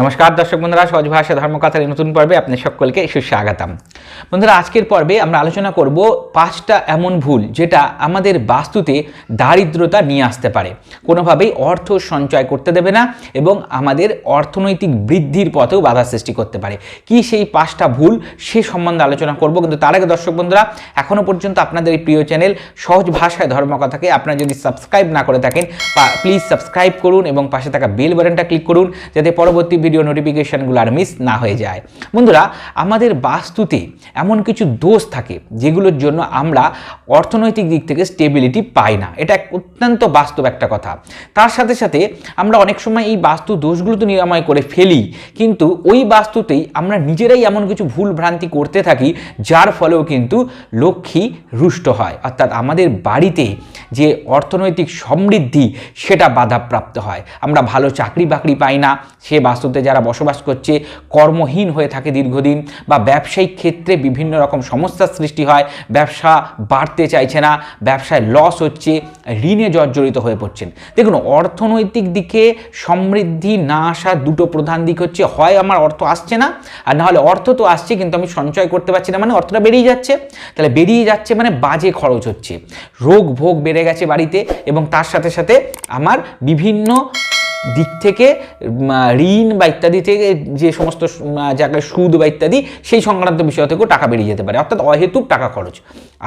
নমস্কার, দর্শক বন্ধুরা, সহজ ভাষা, ধর্মকথার নতুন পর্বে আপনার সকলকে সুস্বাগতম। বন্ধুরা, আজকের পর্বে আমরা আলোচনা করব পাঁচটা এমন ভুল যেটা আমাদের বাস্তুতে দারিদ্রতা নিয়ে আসতে পারে। কোনোভাবেই অর্থ সঞ্চয় করতে দেবে না এবং আমাদের অর্থনৈতিক বৃদ্ধির পথেও বাধা সৃষ্টি করতে পারে। কি সেই পাঁচটা ভুল সে সম্বন্ধে আলোচনা করব, কিন্তু তার আগে দর্শক বন্ধুরা এখনও পর্যন্ত আপনাদের এই প্রিয় চ্যানেল সহজ ভাষায় ধর্মকথাকে আপনারা যদি সাবস্ক্রাইব না করে থাকেন প্লিজ সাবস্ক্রাইব করুন এবং পাশে থাকা বেল বাটনটা ক্লিক করুন, যাতে পরবর্তী ভিডিও নোটিফিকেশানগুলো আর মিস না হয়ে যায়। বন্ধুরা, আমাদের বাস্তুতে এমন কিছু দোষ থাকে যেগুলোর জন্য আমরা অর্থনৈতিক দিক থেকে স্টেবিলিটি পাই না। এটা অত্যন্ত বাস্তব একটা কথা। তার সাথে সাথে আমরা অনেক সময় এই বাস্তু দোষগুলো তো নিরাময় করে ফেলি, কিন্তু ওই বাস্তুতেই আমরা নিজেরাই এমন কিছু ভুল ভ্রান্তি করতে থাকি, যার ফলেও কিন্তু লক্ষ্মী রুষ্ট হয়। অর্থাৎ আমাদের বাড়িতে যে অর্থনৈতিক সমৃদ্ধি, সেটা বাধাপ্রাপ্ত হয়। আমরা ভালো চাকরি বাকরি পাই না, সে বাস্তুতে যারা বসবাস করছে, কর্মহীন হয়ে থাকে দীর্ঘদিন বা ব্যবসায়িক ক্ষেত্রে বিভিন্ন রকম সমস্যার সৃষ্টি হয়, ব্যবসা বাড়তে চাইছে না, ব্যবসায় লস হচ্ছে, ঋণে জর্জরিত হয়ে পড়ছেন। দেখুন, অর্থনৈতিক দিকে সমৃদ্ধি না আসা দুটো প্রধান দিক হচ্ছে, হয় আমার অর্থ আসছে না, আর না হলে অর্থ তো আসছে, কিন্তু আমি সঞ্চয় করতে পারছি না মানে অর্থটা বেরিয়ে যাচ্ছে। তাহলে বেরিয়ে যাচ্ছে মানে বাজে খরচ হচ্ছে। রোগ ভোগ বেড়ে গেছে বাড়িতে এবং তার সাথে সাথে আমার বিভিন্ন দিক থেকে ঋণ বা ইত্যাদি থেকে যে সমস্ত জায়গায় সুদ বা ইত্যাদি, সেই সংক্রান্ত বিষয় থেকেও টাকা বেরিয়ে যেতে পারে, অর্থাৎ অহেতুক টাকা খরচ।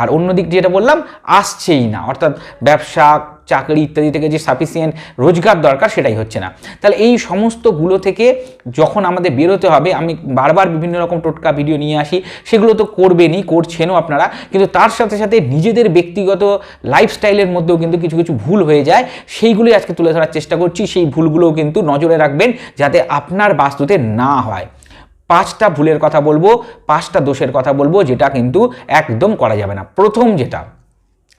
আর অন্য দিক যেটা বললাম, আসছেই না, অর্থাৎ ব্যবসা চাকরি ইত্যাদি থেকে যে সাফিসিয়েন্ট রোজগার দরকার সেটাই হচ্ছে না। তাহলে এই সমস্তগুলো থেকে যখন আমাদের বেরোতে হবে, আমি বারবার বিভিন্ন রকম টোটকা ভিডিও নিয়ে আসি, সেগুলো তো করবেনই, করছেনও আপনারা, কিন্তু তার সাথে সাথে নিজেদের ব্যক্তিগত লাইফস্টাইলের মধ্যেও কিন্তু কিছু কিছু ভুল হয়ে যায়। সেইগুলোই আজকে তুলে ধরার চেষ্টা করছি, সেই ভুলগুলোও কিন্তু নজরে রাখবেন যাতে আপনার বাস্তুতে না হয়। পাঁচটা ভুলের কথা বলব, পাঁচটা দোষের কথা বলব, যেটা কিন্তু একদম করা যাবে না। প্রথম যেটা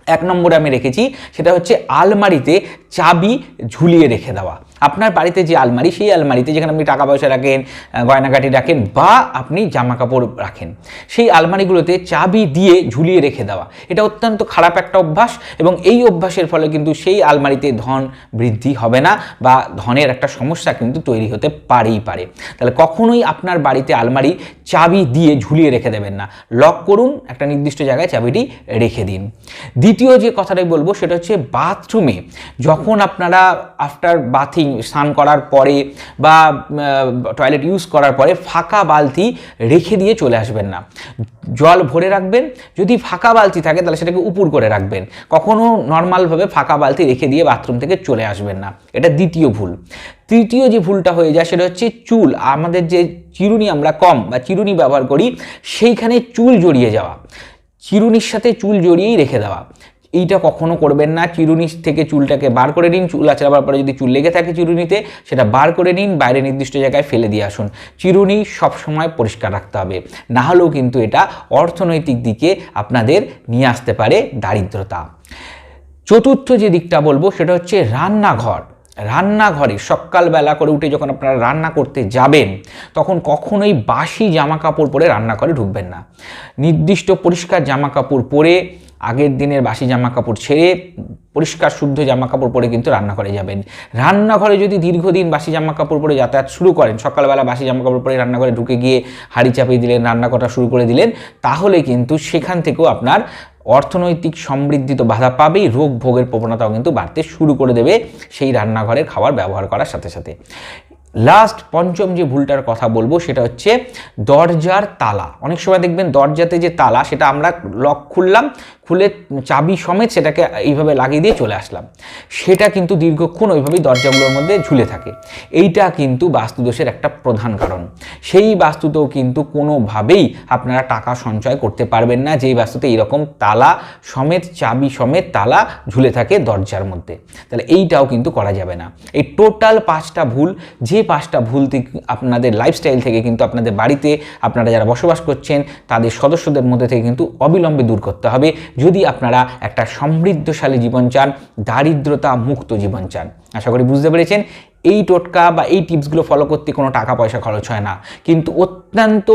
এক নম্বরে আমি রেখেছি সেটা হচ্ছে আলমারিতে চাবি ঝুলিয়ে রেখে দেওয়া। আপনার বাড়িতে যে আলমারি সেই আলমারিতে যেখানে আপনি টাকা পয়সা রাখেন আহ, গয়নাগাটি রাখেন বা আপনি জামা কাপড় রাখেন সেই আলমারিগুলোতে চাবি দিয়ে ঝুলিয়ে রেখে দেওয়া। এটা অত্যন্ত খারাপ একটা অভ্যাস এবং এই অভ্যাসের ফলে কিন্তু সেই আলমারিতে ধন বৃদ্ধি হবে না বা ধনের একটা সমস্যা কিন্তু তৈরি হতে পারেই পারে। তাহলে কখনোই আপনার বাড়িতে আলমারি চাবি দিয়ে ঝুলিয়ে রেখে দেবেন না। লক করুন একটা নির্দিষ্ট জায়গায় চাবিটি রেখে দিন। দ্বিতীয় যে কথাটাই বলব সেটা হচ্ছে বাথরুমে যখন আপনারা আফটার বাথিং স্নান করার পরে বা টয়লেট ইউজ করার পরে ফাঁকা বালতি রেখে দিয়ে চলে আসবেন না। জল ভরে রাখবেন, যদি ফাঁকা বালতি থাকে তাহলে সেটাকে উপুর করে রাখবেন। কখনও নর্মালভাবে ফাঁকা বালতি রেখে দিয়ে বাথরুম থেকে চলে আসবেন না। এটা দ্বিতীয় ভুল। তৃতীয় যে ভুলটা হয়ে যায় সেটা হচ্ছে চুল। আমাদের যে চিরুনি আমরা কম বা চিরুনি ব্যবহার করি, সেইখানে চুল জড়িয়ে যাওয়া। চিরুনির সাথে চুল জড়িয়েই রেখে দেওয়া। এইটা কখনো করবেন না। চিরুনি থেকে চুলটাকে বার করে নিন। চুল আঁচড়াবার পরে যদি চুল লেগে থাকে চিরুনিতে, সেটা বার করে নিন, বাইরে নির্দিষ্ট জায়গায় ফেলে দিয়ে আসুন। চিরুনি সবসময় পরিষ্কার রাখতে হবে। না হলেও কিন্তু এটা অর্থনৈতিক দিকে আপনাদের নিয়ে আসতে পারে দারিদ্রতা। চতুর্থ যে দিকটা বলব, সেটা হচ্ছে রান্নাঘর। রান্নাঘরে সকালবেলা করে উঠে যখন আপনারা রান্না করতে যাবেন, তখন কখনোই বাসি জামা কাপড় পরে রান্নাঘরে ঢুকবেন না। নির্দিষ্ট পরিষ্কার জামা কাপড় পরে, আগের দিনের বাসি জামা কাপড় ছেড়ে, পরিষ্কার শুদ্ধ জামা কাপড় পরে কিন্তু রান্নাঘরে যাবেন। রান্নাঘরে যদি দীর্ঘদিন বাসি জামা কাপড় পরে যাতায়াত শুরু করেন, সকালবেলা বাসি জামা কাপড় পরে রান্নাঘরে ঢুকে গিয়ে হাঁড়ি চাপিয়ে দিলেন রান্না করা শুরু করে দিলেন, তাহলে কিন্তু সেখান থেকেও আপনার অর্থনৈতিক সমৃদ্ধি তো বাধা পাবেই রোগ ভোগের প্রবণতাও কিন্তু বাড়তে শুরু করে দেবে সেই রান্নাঘরের খাবার ব্যবহার করার সাথে সাথে। লাস্ট পঞ্চম যে ভুলটার কথা বলব, সেটা হচ্ছে দরজার তালা। অনেক সময় দেখবেন দরজাতে যে তালা, সেটা আমরা লক খুললাম, খুলে চাবি সমেত সেটাকে এইভাবে লাগিয়ে দিয়ে চলে আসলাম। সেটা কিন্তু দীর্ঘক্ষণ ওইভাবেই দরজাগুলোর মধ্যে ঝুলে থাকে। এইটা কিন্তু বাস্তুদোষের একটা প্রধান কারণ। সেই বাস্তুতেও কিন্তু কোনোভাবেই আপনারা টাকা সঞ্চয় করতে পারবেন না, যেই বাস্তুতে এইরকম তালা সমেত, চাবি সমেত তালা ঝুলে থাকে দরজার মধ্যে। তাহলে এইটাও কিন্তু করা যাবে না। এই টোটাল পাঁচটা ভুল, যে পাঁচটা ভুল আপনাদের লাইফস্টাইল থেকে কিন্তু আপনাদের বাড়িতে আপনারা যারা বসবাস করছেন, তাদের সদস্যদের মধ্যে থেকে কিন্তু অবিলম্বে দূর করতে হবে। যদি আপনারা একটা সমৃদ্ধশালী জীবন চান, দারিদ্রতা মুক্ত জীবন চান, আশা করি বুঝতে পেরেছেন? এই টোটকা বা এই টিপসগুলো ফলো করতে কোনো টাকা পয়সা খরচ হয় না। কিন্তু অত্যন্ত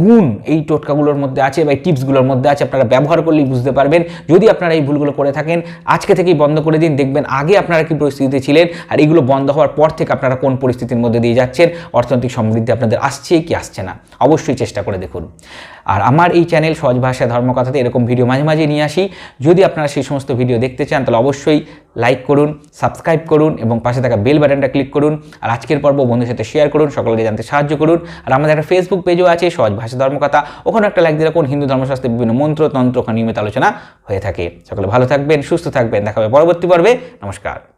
গুণ এই টোটকাগুলোর মধ্যে আছে বা এই টিপসগুলোর মধ্যে আছে। আপনারা ব্যবহার করলেই বুঝতে পারবেন। যদি আপনারা এই ভুলগুলো করে থাকেন, আজকে থেকেই বন্ধ করে দিন। দেখবেন আগে আপনারা কি পরিস্থিতিতে ছিলেন আর এগুলো বন্ধ হওয়ার পর থেকে আপনারা কোন পরিস্থিতির মধ্যে দিয়ে যাচ্ছেন, অর্থনৈতিক সমৃদ্ধি আপনাদের আসছে কি আসছে না, অবশ্যই চেষ্টা করে দেখুন। আর আমার এই চ্যানেল সহজ ভাষায় ধর্মকথাতে এরকম ভিডিও মাঝে মাঝে নিয়ে আসি। যদি আপনারা সেই সমস্ত ভিডিও দেখতে চান, তাহলে অবশ্যই লাইক করুন, সাবস্ক্রাইব করুন এবং পাশে থাকা বেল বাটনটা ক্লিক করুন। আর আজকের পর্ব বন্ধুর সাথে শেয়ার করুন, সকলকে জানতে সাহায্য করুন। আর আমাদের একটা ফেসবুক পেজও আছে, সহজ ভাষা ধর্মকথা। ওখানে একটা লাইক দিলে কোন হিন্দু ধর্মশাস্ত্রের বিভিন্ন মন্ত্র তন্ত্র ওখানে নিয়মিত আলোচনা হয়ে থাকে। সকলে ভালো থাকবেন, সুস্থ থাকবেন, দেখা হবে পরবর্তী পর্বে। নমস্কার।